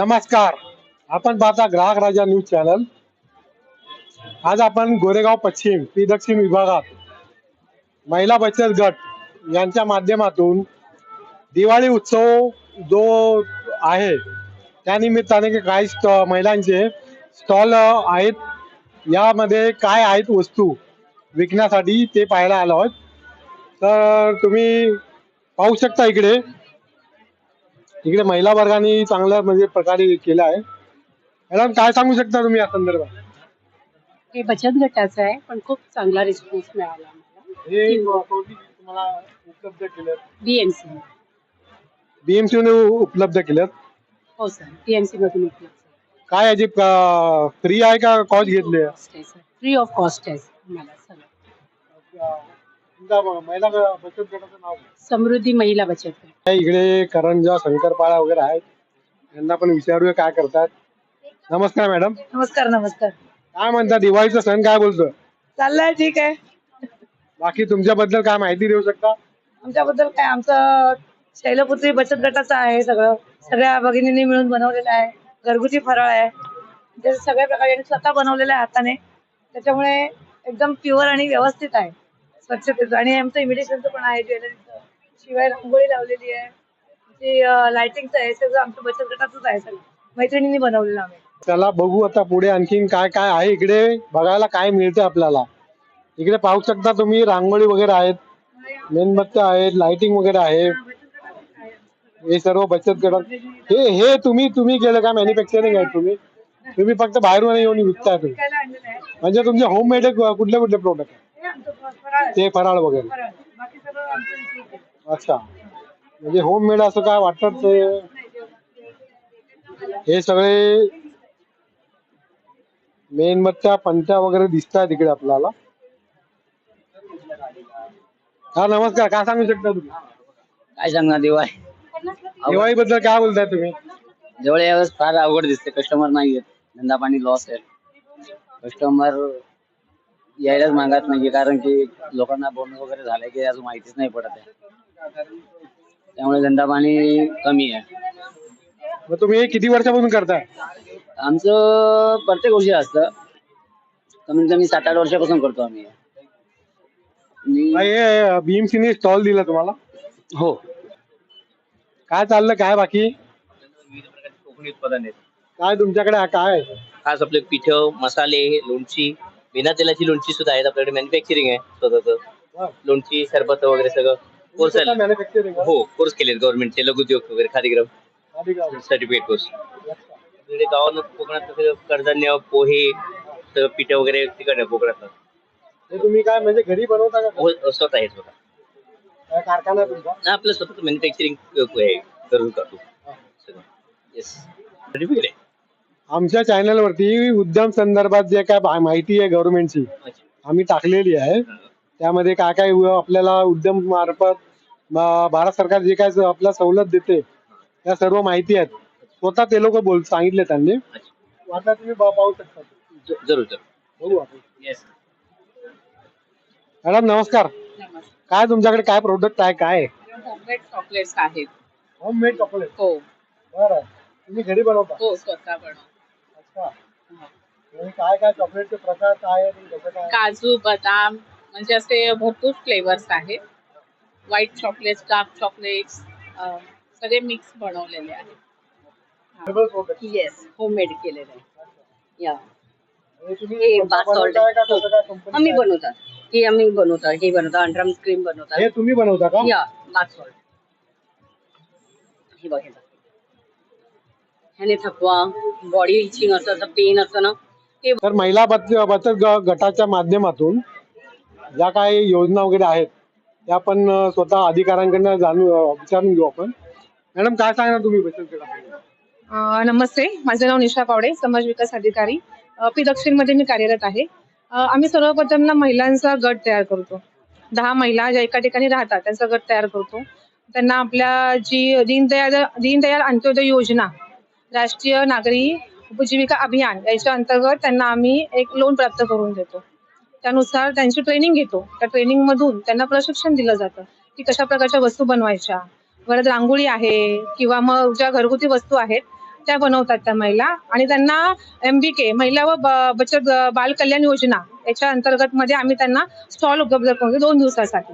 नमस्कार. आपण पाहता ग्राहक राजा न्यूज चॅनल. आज आपण गोरेगाव पश्चिम पी दक्षिण विभागात महिला बचत गट यांच्या माध्यमातून दिवाळी उत्सव जो आहे त्यानिमित्ताने काही स्ट- महिलांचे स्टॉल आहेत. यामध्ये काय आहेत वस्तू विकण्यासाठी ते पाहायला आलो आहोत. तर तुम्ही पाहू शकता इकडे. इकडे महिला वर्गाने चांगल्या म्हणजे प्रकारे केलं आहे. मॅडम काय सांगू शकता तुम्ही या संदर्भात? हे बचत गटाचं आहे पण खूप चांगला रिस्पॉन्स मिळाला हे तुम्हाला उपलब्ध केलं? बीएमसी बीएमसी ने उपलब्ध केलं? हो सर बीएमसी मधून उपलब्ध. काय याची फ्री आहे का कॉस्ट घेतली सर फ्री ऑफ कॉस्ट आहे आम्हाला सगळं तुमच्या महिला बचत गटाचं नाव समृद्धी महिला बचत गट. काय? इकडे करंजा शंकरपाळा वगैरे आहेत. यांना पण विचारूया काय करतात. नमस्कार मॅडम. नमस्कार नमस्कार. काय म्हणता दिवाळीचा सण काय बोलतो चाललंय ठीक आहे. बाकी तुमच्याबद्दल काय माहिती देऊ शकता? आमच्याबद्दल काय? आमचं शैलपुत्री बचत गटाचं आहे सगळं. सगळ्या भगिनींनी मिळून बनवलेलं आहे. घरगुती फराळ आहे. ते सगळ्या प्रकारे स्वतः बनवलेलं आहे हाताने. त्याच्यामुळे एकदम प्युअर आणि व्यवस्थित आहे. स्वच्छतेचं आणि आमचं इमिटेशनचं पण आहे ज्वेलरीचं शिवाय रांगोळी लावलेली आहे. ते लाइटिंगचं आहे सगळं आमचं बचत गटाचंच आहे सगळं. मैत्रिणींनी बनवलेलं आम्ही. चला बघू आता पुढे आणखीन काय काय आहे इकडे. बघायला काय मिळते आपल्याला. इकडे पाहू शकता तुम्ही रांगोळी वगैरे आहेत. मेणबत्त्या आहेत लाइटिंग वगैरे आहे. हे सर्व बचत गटात हे हे तुम्ही तुम्ही केलं का मॅन्युफॅक्चरिंग आहे तुम्ही? तुम्ही फक्त बाहेरून येऊन विकताय तुम्ही. म्हणजे तुमचे होममेड कुठले कुठले प्रोडक्ट आहे ते फराळ वगैरे. अच्छा. म्हणजे होममेड असं काय वाटत ते हे सगळे मेणबत्त्या पंत्या वगैरे दिसत आहेत इकडे आपल्याला. हा नमस्कार. काय सांगू शकता तुम्ही? काय सांगणार दिवाळी? दिवाळी बद्दल काय बोलताय तुम्ही? दिवाळी यावेळेस फार अवघड दिसते. कस्टमर नाही येत. धंदा पाणी लॉस आहे. कस्टमर यायलाच मागत नाही कारण की लोकांना बोलणं वगैरे झालंय की अजून माहितीच नाही पडत आहे. त्यामुळे धंदा पाणी कमी आहे. मग तुम्ही हे किती वर्षापासून करताय? आमचं प्रत्येक वर्षी असतं. कमीत कमी सात आठ वर्षापासून करतो आम्ही. आणि- हे बीएमसीने स्टॉल दिला तुम्हाला? हो. काय चाललं? काय बाकी? कोकणी उत्पादन आहेत. काय तुमच्याकडे काय आहे? खास आपले पिठ मसाले लोणची बिना तेलाची लोणची सुद्धा आहेत. आपल्याकडे मॅन्युफॅक्चरिंग आहे स्वतःच. लोणची सरबत वगैरे सगळं कोर्स आहे? हो कोर्स केलेत गव्हर्नमेंटचे लघुद्योग वगैरे खादीग्राम. सर्टिफिकेट कोर्स तिकडे गावात कोकणात कडधान्य पोहे सगळं पिठं वगैरे तिकडे कोकणात हे तुम्ही काय म्हणजे घरी बनवता का? हो स्वतः आहे स्वतः. कारखाना तुमचा? आपलं स्वतःच मॅन्युफॅक्चरिंग करून करतो सगळं. येस सर्टिफिकेट आहे. आमच्या चॅनल वरती उद्यम संदर्भात जे काय माहिती आहे गव्हर्नमेंटची. आम्ही टाकलेली आहे. त्यामध्ये काय काय आपल्याला उद्यम मार्फत भारत सरकार जे काय आपल्याला सवलत देते त्या सर्व माहिती आहेत. स्वतः ते लोक बोल सांगितले त्यांनी. आता तुम्ही पाहू शकता. जरूर जरूर. बघू आपण. येस मॅडम नमस्कार. काय तुमच्याकडे काय प्रोडक्ट आहे काय होममेड चॉकलेट्स आहेत. होममेड कपडे हो. बरं. तुम्ही घरी बनवता? हो स्वतः बनव अच्छा आणि काय काय चॉकलेटचे प्रकार काय आहेत काजू बदाम म्हणजे असे भरपूर फ्लेवर्स आहेत. व्हाईट चॉकलेट्स डार्क चॉकलेट्स सगळे मिक्स बनवलेले आहेत. येस होममेड केलेलं आहे या आम्ही? बनवतात. हे आम्ही बनवतात. हे बनवतात. अंडरम क्रीम बनवतात. हे तुम्ही बनवता का? या बाथ सॉल्ट हे बघ. ह्याने थकवा बॉडी इचिंग असं पेन असतं ना ते तर महिला बचत बचत ग- गटाच्या माध्यमातून ज्या काही योजना वगैरे आहेत त्या आपण अं, स्वतः अधिकाऱ्यांकडनं जाणून अं, विचारून घेऊ आपण. मॅडम काय सांगणार तुम्ही बचत गटाबद्दल? अ, नमस्ते. माझे नाव निशा पावडे समाज विकास अधिकारी. अ, पी दक्षिणमध्ये मी कार्यरत आहे. अ, आम्ही सर्वप्रथम ना महिलांचा गट तयार करतो. दहा महिला ज्या एका ठिकाणी राहतात त्यांचा गट तयार करतो. त्यांना आपल्या जी दीनदयाल दीनदयाल अंत्योदय योजना राष्ट्रीय नागरी उपजीविका अभियान याच्या अंतर्गत त्यांना आम्ही एक लोन प्राप्त करून देतो. त्यानुसार त्यांची ट्रेनिंग घेतो. त्या ट्रेनिंगमधून त्यांना प्रशिक्षण दिलं जातं. की कशा प्रकारच्या वस्तू बनवायच्या? परत रांगोळी आहे किंवा मग ज्या घरगुती वस्तू आहेत त्या बनवतात त्या महिला. आणि त्यांना एम बी के महिला व ब- बचत बाल कल्याण योजना याच्या अंतर्गत मध्ये आम्ही त्यांना स्टॉल उपलब्ध करून दोन दिवसासाठी.